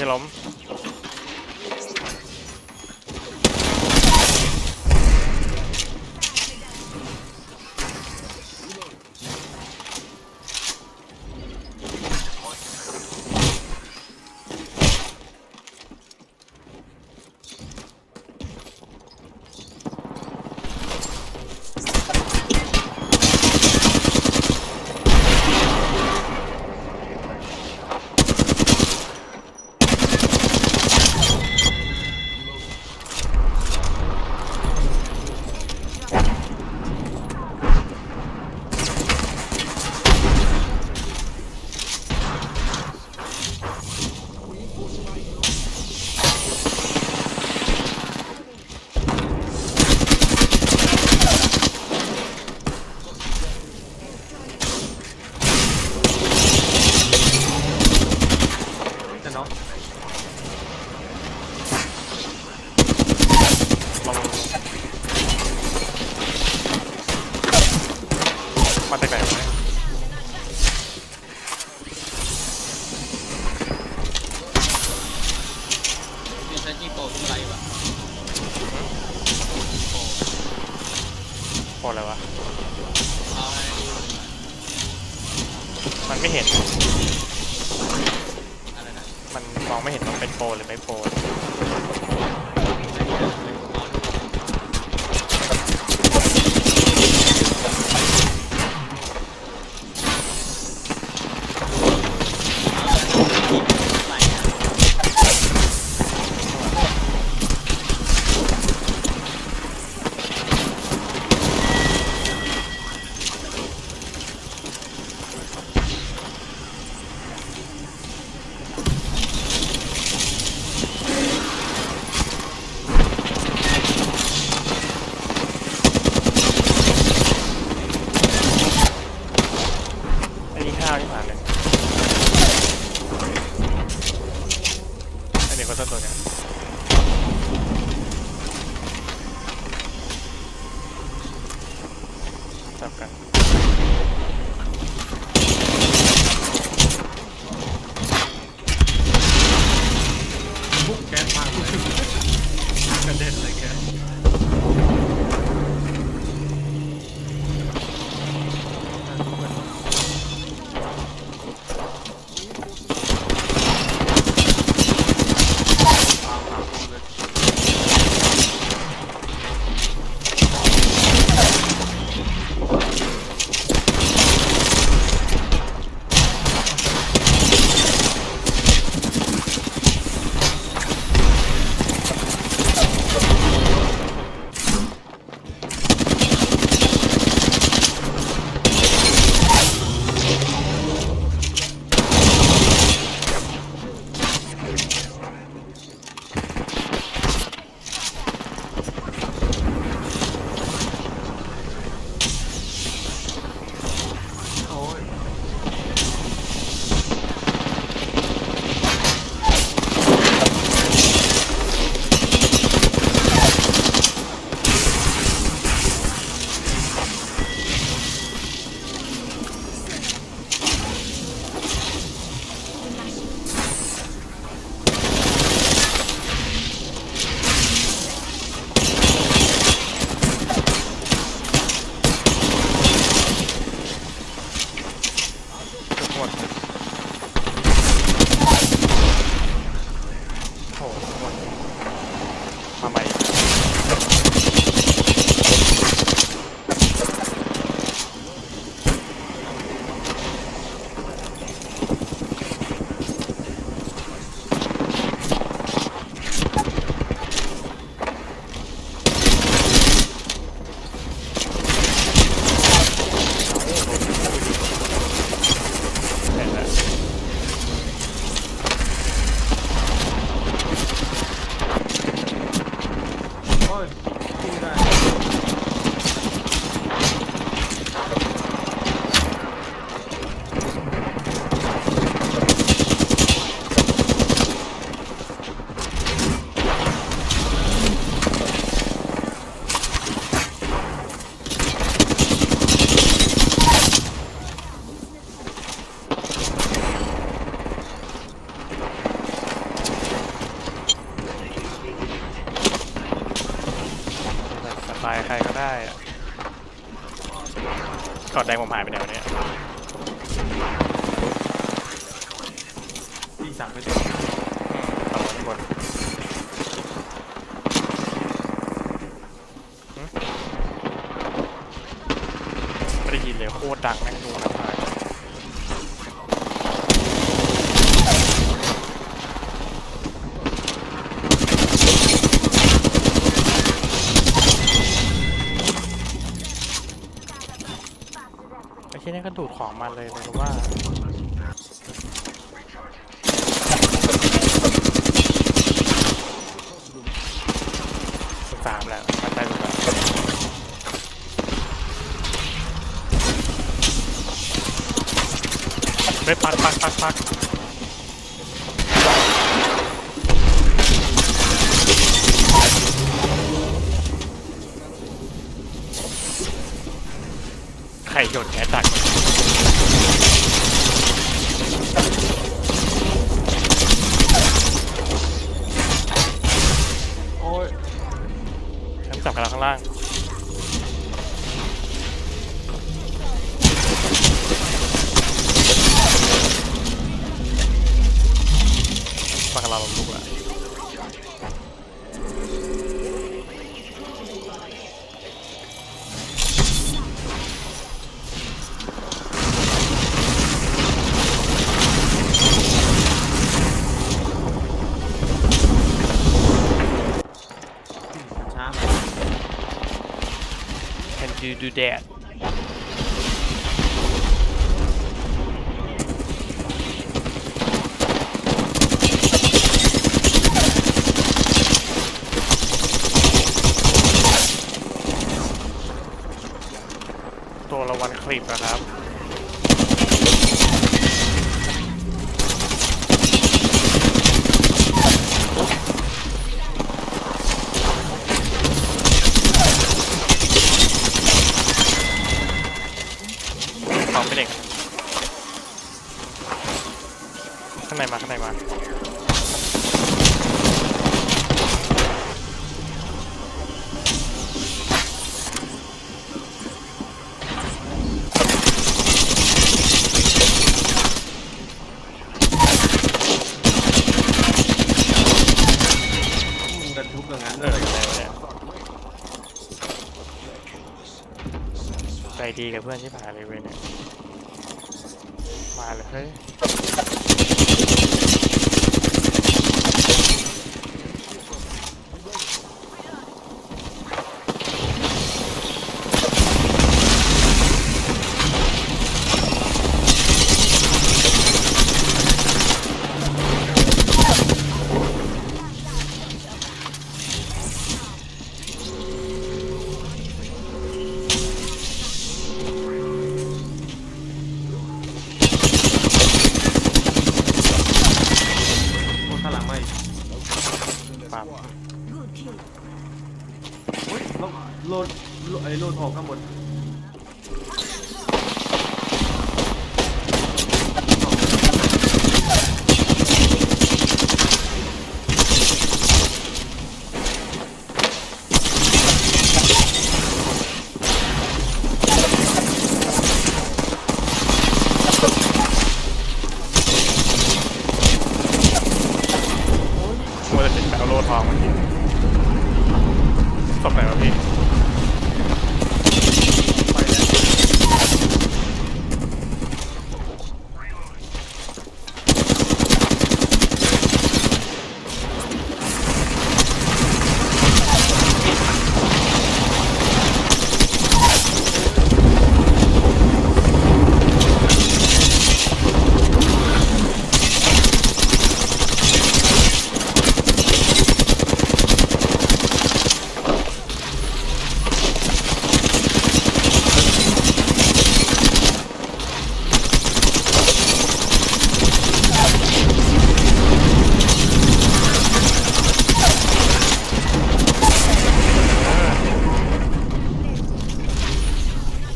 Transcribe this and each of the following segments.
จะล้ม ตรดังแม่งดูนะมากไอ้ที่นี่ก็ดูดของมาเลยเลยว่า สิบสามแล้วมันได้สิบสาม ไปปัดปัดปัดปัดไข่หยดแค่ตัก you do that ตัวละวันคลิปนะครับ ดีกับเพื่อนที่ผ่านเลยเว้ยเนี่ยมาเลยเฮ้ย โอ้ยโลดโลดโลดไอ้โลดทองข้างบน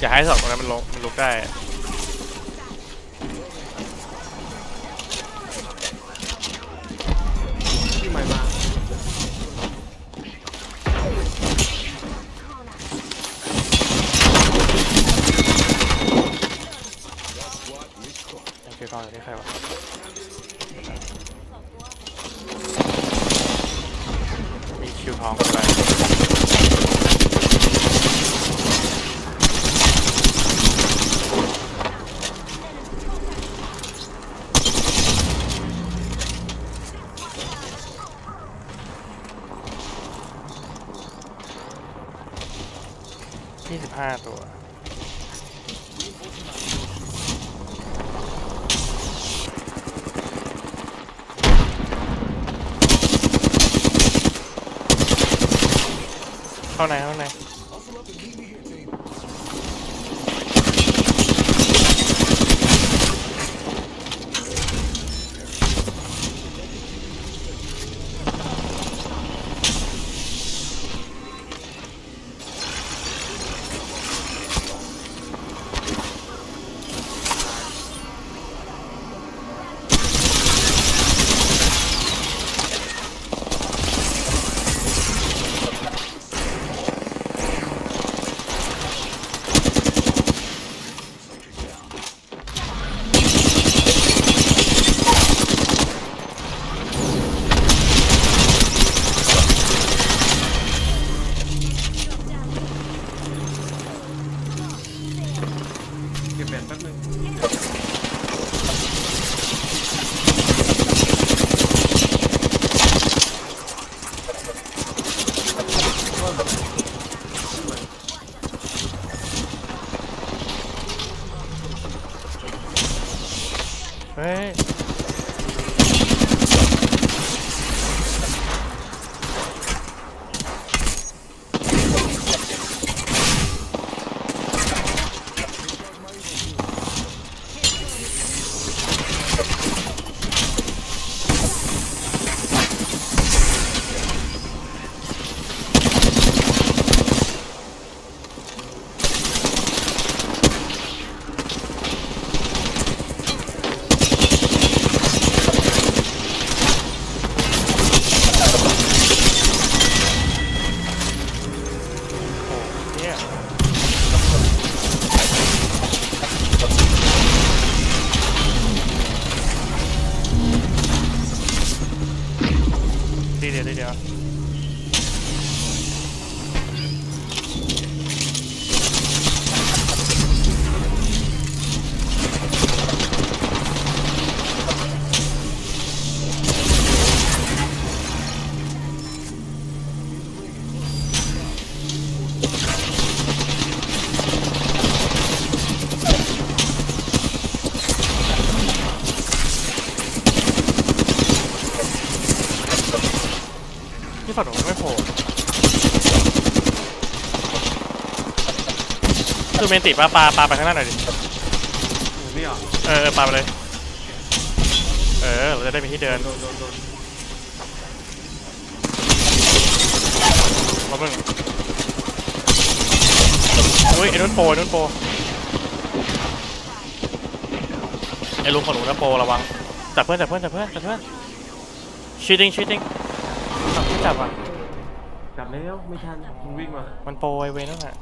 อย่าให้สองตรงนั้นมันลงมันลุกได้โอเคตอนนี้ใครวะ เข้าในเข้าใน ที่ฝั่งหนูไม่โผล่คือเมนติปลาปลาปลาไปข้างหน้าหน่อยดิหนูนี่เหรอเออเออปลาไปเลย เออ เราจะได้มีที่เดินโดนโดนโดนมามึงอุ้ยไอ้นุ่นโปรไอ้นุ่นโปรไอ้ลุงของหนูนะโปรระวังจับเพื่อนจับเพื่อนจับเพื่อนจับเพื่อนชีติงชีติง จับที่จับอะกลับแล้วไม่ทันมึงวิ่งมา มันโปรไอเวนนั่นแหละ